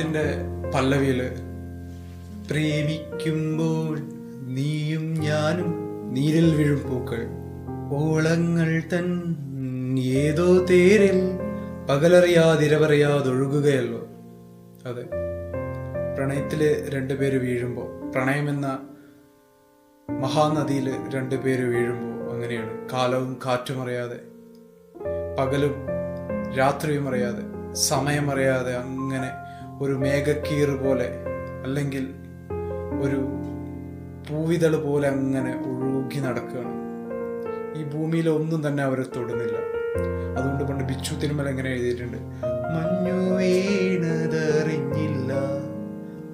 ത്തിന്റെ പല്ലവിയിൽ പ്രേമിക്കുമ്പോൾ നീയും ഞാനും നീരിൽ വീഴും പൂക്കൾ. ഓളങ്ങൾ തൻ ഏതോ തേരിൽ പകലറിയാതിരവറിയാതൊഴുകുകയല്ലോ അതെ. പ്രണയത്തിൽ രണ്ടുപേര് വീഴുമ്പോൾ പ്രണയമെന്ന മഹാനദിയിൽ രണ്ടുപേര് വീഴുമ്പോൾ അങ്ങനെയാണ്. കാലവും കാറ്റും അറിയാതെ പകലും രാത്രിയും അറിയാതെ സമയമറിയാതെ അങ്ങനെ ഒരു മേഘക്കീർ പോലെ അല്ലെങ്കിൽ ഒരു പൂവിതൾ പോലെ അങ്ങനെ ഒഴുകി നടക്കുകയാണ്. ഈ ഭൂമിയിൽ ഒന്നും തന്നെ അവരെ തൊടുന്നില്ല. അതുകൊണ്ട് പണ്ട് ബിച്ചു തിരുമല എങ്ങനെ എഴുതിയിട്ടുണ്ട്. മഞ്ഞു വീണതറിഞ്ഞില്ല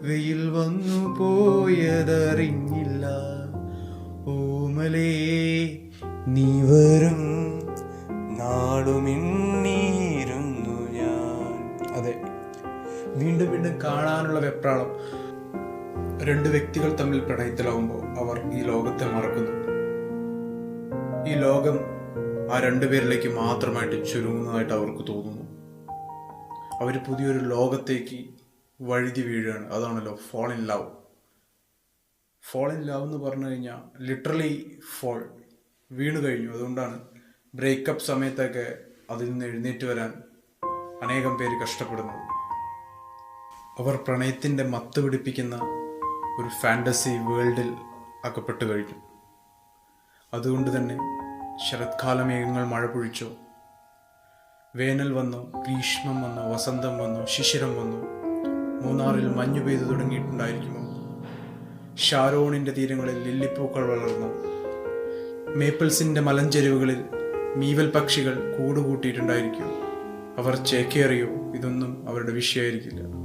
വെയിൽ വന്നു പോയതറിഞ്ഞില്ല ഓമലേ നീ വരും നാളുമിന്നീരുന്നു വീണ്ടും വീണ്ടും കാണാനുള്ള വെപ്രാളം. രണ്ട് വ്യക്തികൾ തമ്മിൽ പ്രണയത്തിലാവുമ്പോൾ അവർ ഈ ലോകത്തെ മറക്കുന്നു. ഈ ലോകം ആ രണ്ടുപേരിലേക്ക് മാത്രമായിട്ട് ചുരുങ്ങുന്നതായിട്ട് അവർക്ക് തോന്നുന്നു. അവർ പുതിയൊരു ലോകത്തേക്ക് വഴുതി വീഴുകയാണ്. അതാണല്ലോ fall in love fall in love എന്ന് പറഞ്ഞു കഴിഞ്ഞാൽ ലിറ്ററലി ഫോൾ വീണു കഴിഞ്ഞു. അതുകൊണ്ടാണ് ബ്രേക്കപ്പ് സമയത്തൊക്കെ അതിൽ നിന്ന് എഴുന്നേറ്റ് വരാൻ അനേകം പേര് കഷ്ടപ്പെടുന്നത്. അവർ പ്രണയത്തിന്റെ മത്ത് പിടിപ്പിക്കുന്ന ഒരു ഫാന്റസി വേൾഡിൽ അകപ്പെട്ടു കഴിഞ്ഞു. അതുകൊണ്ട് തന്നെ ശരത്കാല മേഘങ്ങൾ മഴ പൊഴിച്ചോ. വേനൽ വന്നോ ഗ്രീഷ്മം വന്നോ വസന്തം വന്നോ ശിശിരം വന്നോ. മൂന്നാറിൽ മഞ്ഞു പെയ്തു തുടങ്ങിയിട്ടുണ്ടായിരിക്കുമോ? ഷാരോണിന്റെ തീരങ്ങളിൽ ലില്ലിപ്പൂക്കൾ വളർന്നു. മേപ്പിൾസിന്റെ മലഞ്ചെരുവുകളിൽ മീവൽ പക്ഷികൾ കൂടുകൂട്ടിയിട്ടുണ്ടായിരിക്കും. അവർ ചേക്കേറിയോ? ഇതൊന്നും അവരുടെ വിഷയമായിരിക്കില്ല.